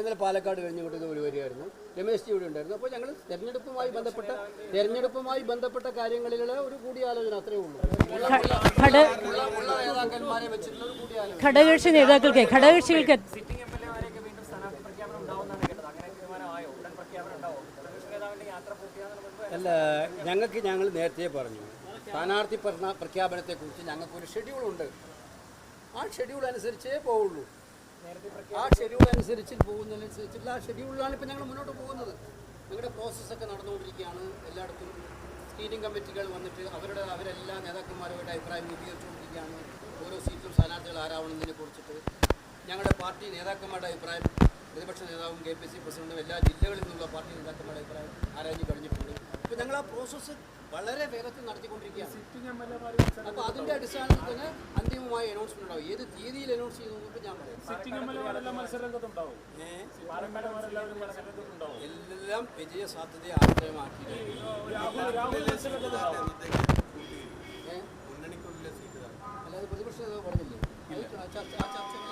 ഇന്നലെ പാലക്കാട് കഴിഞ്ഞിങ്ങോട്ട് ഇതുപോലെ വരികയായിരുന്നു. രമേശ് ജി ഇവിടെ ഉണ്ടായിരുന്നു. അപ്പോൾ ഞങ്ങൾ തെരഞ്ഞെടുപ്പുമായി ബന്ധപ്പെട്ട തെരഞ്ഞെടുപ്പുമായി ബന്ധപ്പെട്ട കാര്യങ്ങളിലുള്ള ഒരു കൂടിയാലോചന അത്രയേ ഉള്ളൂ. ഒരു ഘടകകക്ഷി നേതാക്കൾക്ക് ഘടകകക്ഷികൾക്ക് അല്ല ഞങ്ങൾക്ക് ഞങ്ങൾ നേരത്തെ പറഞ്ഞു. സ്ഥാനാർത്ഥി പ്രഖ്യാ- പ്രഖ്യാപനത്തെക്കുറിച്ച് ഞങ്ങൾക്കൊരു ഷെഡ്യൂളുണ്ട്. ആ ഷെഡ്യൂൾ അനുസരിച്ചേ പോവുള്ളൂ. ആ ഷെഡ്യൂൾ അനുസരിച്ച് പോകുന്നതിനനുസരിച്ചുള്ള ആ ഷെഡ്യൂളിലാണ് ഇപ്പം ഞങ്ങൾ മുന്നോട്ട് പോകുന്നത്. ഞങ്ങളുടെ പ്രോസസ്സൊക്കെ നടന്നുകൊണ്ടിരിക്കുകയാണ്. എല്ലായിടത്തും സ്ക്രീനിങ് കമ്മിറ്റികൾ വന്നിട്ട് അവരുടെ അവരെല്ലാ നേതാക്കന്മാരുമായിട്ട് അഭിപ്രായം രൂപീകരിച്ചുകൊണ്ടിരിക്കുകയാണ്. ഓരോ സീറ്റിലും സ്ഥാനാർത്ഥികൾ ആരാവണമെന്നതിനെ കുറിച്ചിട്ട് ഞങ്ങളുടെ പാർട്ടി നേതാക്കന്മാരുടെ അഭിപ്രായം പ്രതിപക്ഷ നേതാവും കെ പി സി പ്രസിഡന്റും എല്ലാ ജില്ലകളിൽ നിന്നുള്ള പാർട്ടി നേതാക്കന്മാരുടെ അഭിപ്രായം ആരാഞ്ഞു കഴിഞ്ഞിട്ടുണ്ട്. അപ്പോൾ ഞങ്ങൾ ആ പ്രോസസ്സ് വളരെ വേഗത്തിൽ നടത്തിക്കൊണ്ടിരിക്കുകയാണ്. അപ്പോൾ അതിന്റെ അടിസ്ഥാനത്തിൽ തന്നെ അന്തിമമായ അനൗൺസ്മെന്റ് ഉണ്ടാവും. ഏത് തീയതിയിൽ അനൗൺസ് ചെയ്യുന്നു ഞാൻ പറയാം. എല്ലാം വിജയ സാധ്യതയെ ആശ്രയമാക്കി അല്ലാതെ പ്രതിപക്ഷ നേതാവ് പറഞ്ഞില്ലേ? ആ ചർച്ച ആ ചർച്ചകൾ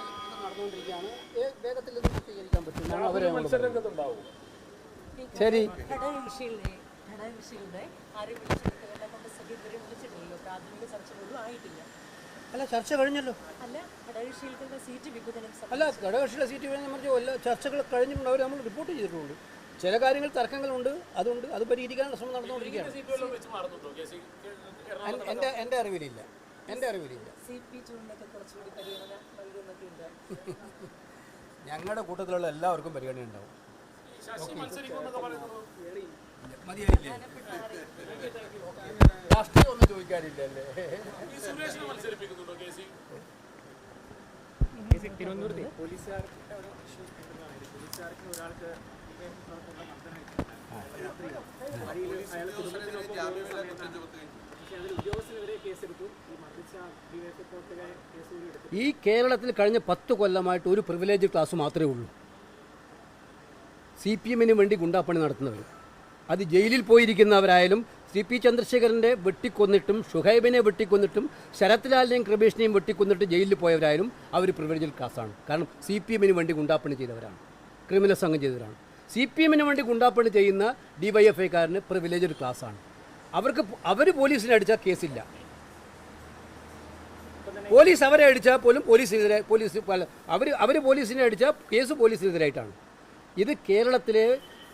നടന്നുകൊണ്ടിരിക്കുകയാണ്. ഏ- വേഗത്തിൽ ഇത് പൂർത്തീകരിക്കാൻ പറ്റും. അവരെ മത്സരരംഗത്തുണ്ടാവും ശരി. അല്ല ചർച്ച കഴിഞ്ഞല്ലോ. അല്ല ഘടകകക്ഷികൾക്കുള്ള സീറ്റ് വിഭജനം പറഞ്ഞു ഘടകകക്ഷിയുടെ സീറ്റ് പറഞ്ഞാൽ എല്ലാ ചർച്ചകൾ കഴിഞ്ഞിട്ടുണ്ട് അവർ നമ്മൾ റിപ്പോർട്ട് ചെയ്തിട്ടുണ്ട്. ചില കാര്യങ്ങൾ തർക്കങ്ങളുണ്ട് അതുണ്ട് അത് പരിഹരിക്കാനുള്ള ശ്രമം നടന്നുകൊണ്ടിരിക്കുകയാണ്. എന്റെ എന്റെ അറിവിലില്ല. എന്റെ അറിവിലില്ല. ഞങ്ങളുടെ കൂട്ടത്തിലുള്ള എല്ലാവർക്കും പരിഗണന ഉണ്ടാവും. ശശി മത്സരിക്കുമെന്നൊക്കെ പറയുന്നത് മതിയായില്ലേ? രാഷ്ട്രീയം ഒന്നും ചോദിക്കാനില്ലല്ലേ? തിരുവനന്തപുരത്ത്. പോലീസുകാർക്ക് ഒരു ഇഷ്യൂ പോലീസുകാർക്ക് ഒരാൾക്ക് അയാൾ ഈ കേരളത്തിൽ കഴിഞ്ഞ പത്ത് കൊല്ലമായിട്ട് ഒരു പ്രിവിലേജ് ക്ലാസ് മാത്രമേ ഉള്ളൂ. സി പി എമ്മിന് വേണ്ടി ഗുണ്ടാപ്പണി നടത്തുന്നവർ അത് ജയിലിൽ പോയിരിക്കുന്നവരായാലും സി പി ചന്ദ്രശേഖരന്റെ വെട്ടിക്കൊന്നിട്ടും ഷുഹൈബിനെ വെട്ടിക്കൊന്നിട്ടും ശരത്ലാലിനെയും കൃപേഷിനെയും വെട്ടിക്കൊന്നിട്ട് ജയിലിൽ പോയവരായാലും അവർ പ്രിവിലേജ് ക്ലാസ്സാണ് കാരണം സി പി എമ്മിന് വേണ്ടി ഗുണ്ടാപ്പണി ചെയ്തവരാണ്. ക്രിമിനൽ സംഘം ചെയ്തവരാണ്. സി പി എമ്മിന് വേണ്ടി ഗുണ്ടാപ്പണി ചെയ്യുന്ന ഡി വൈ എഫ് ഐക്കാരന് പ്രിവിലേജ് ക്ലാസ്സാണ് അവർക്ക് അവർ പോലീസിനെ അടിച്ചാൽ കേസില്ല. പോലീസ് അവരെ അടിച്ചാൽ പോലും പോലീസിനെതിരെ പോലീസ് അവർ അവർ പോലീസിനെ അടിച്ചാൽ കേസ് പോലീസിനെതിരായിട്ടാണ്. ഇത് കേരളത്തിലെ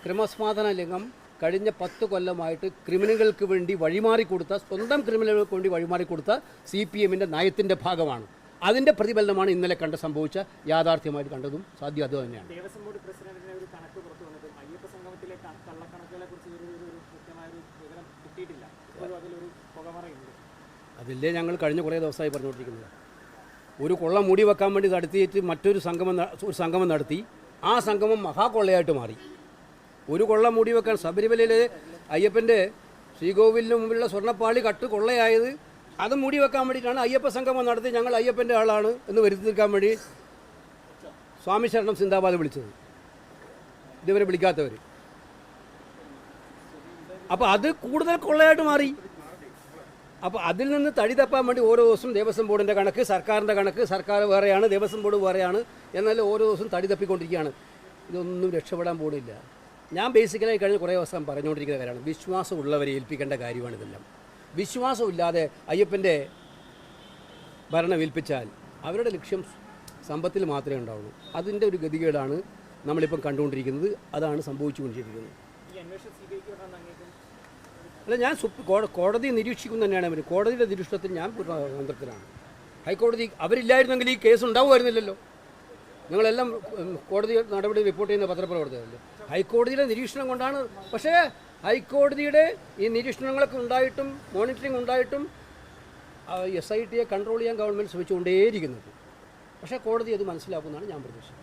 ക്രമസമാധാന ലിംഗം കഴിഞ്ഞ പത്ത് കൊല്ലമായിട്ട് ക്രിമിനലുകൾക്ക് വേണ്ടി വഴിമാറി കൊടുത്ത സ്വന്തം ക്രിമിനലുകൾക്ക് വേണ്ടി വഴിമാറി കൊടുത്ത സി പി എമ്മിന്റെ നയത്തിന്റെ ഭാഗമാണ്. അതിന്റെ പ്രതിഫലനമാണ് ഇന്നലെ കണ്ട സംഭവിച്ച യാഥാർത്ഥ്യമായിട്ട് കണ്ടതും സാധ്യം അത് തന്നെയാണ് ദേവസ്വം ബോർഡ് പ്രസിഡന്റിന്റെ ഒരു കണക്ക് പുറത്തു വന്നത് അയ്യപ്പ സംഗമത്തിലെ ക- കള്ളക്കണക്കുകളെ കുറിച്ച് ഒരു ഒരു ഒരു കൃത്യമായ ഒരു വിവരം കിട്ടിയിട്ടില്ല ഇപ്പോഴും അതിലൊരു പുകമറയുണ്ട് അതില്ലേ ഞങ്ങൾ കഴിഞ്ഞ കുറേ ദിവസമായി പറഞ്ഞുകൊണ്ടിരിക്കുന്നത്. ഒരു കൊള്ള മൂടി വെക്കാൻ വേണ്ടി നടത്തിയിട്ട് മറ്റൊരു സംഗമം ഒരു സംഗമം നടത്തി. ആ സംഗമം മഹാകൊള്ളയായിട്ട് മാറി. ഒരു കൊള്ള മൂടി വെക്കാൻ ശബരിമലയിലെ അയ്യപ്പന്റെ ശ്രീകോവിലിന് മുമ്പിലുള്ള സ്വർണപ്പാളി കട്ട് കൊള്ളയായത് അത് മൂടി വെക്കാൻ വേണ്ടിയിട്ടാണ് അയ്യപ്പ സംഗമം നടത്തി ഞങ്ങൾ അയ്യപ്പന്റെ ആളാണ് എന്ന് വരുത്തി നിൽക്കാൻ വേണ്ടി സ്വാമി ശരണം സിന്ദാബാദ് വിളിച്ചത്. ഇതുവരെ വിളിക്കാത്തവർ അപ്പോൾ അത് കൂടുതൽ കൊള്ളയായിട്ട് മാറി. അപ്പോൾ അതിൽ നിന്ന് തടി തപ്പാൻ വേണ്ടി ഓരോ ദിവസവും ദേവസ്വം ബോർഡിന്റെ കണക്ക് സർക്കാരിന്റെ കണക്ക് സർക്കാർ വേറെയാണ് ദേവസ്വം ബോർഡ് വേറെയാണ് എന്നാൽ ഓരോ ദിവസവും തടി തപ്പിക്കൊണ്ടിരിക്കുകയാണ്. ഇതൊന്നും രക്ഷപ്പെടാൻ പോലില്ല ഞാൻ ബേസിക്കലായി കഴിഞ്ഞ കുറേ ദിവസം പറഞ്ഞുകൊണ്ടിരിക്കുന്ന കാര്യമാണ്. വിശ്വാസമുള്ളവരെ ഏൽപ്പിക്കേണ്ട കാര്യമാണ് ഇതെല്ലാം. വിശ്വാസമില്ലാതെ അയ്യപ്പന്റെ ഭരണം ഏൽപ്പിച്ചാൽ അവരുടെ ലക്ഷ്യം സമ്പത്തിൽ മാത്രമേ ഉണ്ടാവുള്ളൂ. അതിന്റെ ഒരു ഗതികേടാണ് നമ്മളിപ്പം കണ്ടുകൊണ്ടിരിക്കുന്നത്. അതാണ് സംഭവിച്ചുകൊണ്ടിരിക്കുന്നത്. അല്ല ഞാൻ കോടതി നിരീക്ഷിക്കും തന്നെയാണ് അവർ കോടതിയുടെ നിരീക്ഷണത്തിൽ ഞാൻ പൂർണതന്ത്രത്തിലാണ് ഹൈക്കോടതി അവരില്ലായിരുന്നെങ്കിൽ ഈ കേസ് ഉണ്ടാവുമായിരുന്നില്ലല്ലോ. ഞങ്ങളെല്ലാം കോടതി നടപടി റിപ്പോർട്ട് ചെയ്യുന്ന പത്രപ്രവർത്തകരല്ലേ? ഹൈക്കോടതിയുടെ നിരീക്ഷണം കൊണ്ടാണ്. പക്ഷേ ഹൈക്കോടതിയുടെ ഈ നിരീക്ഷണങ്ങളൊക്കെ ഉണ്ടായിട്ടും മോണിറ്ററിംഗ് ഉണ്ടായിട്ടും എസ് ഐ ടിയെ കൺട്രോൾ ചെയ്യാൻ ഗവൺമെന്റ് ശ്രമിച്ചുകൊണ്ടേയിരിക്കുന്നത്. പക്ഷേ കോടതി അത് മനസ്സിലാക്കുമെന്നാണ് ഞാൻ പ്രതീക്ഷിക്കുന്നത്.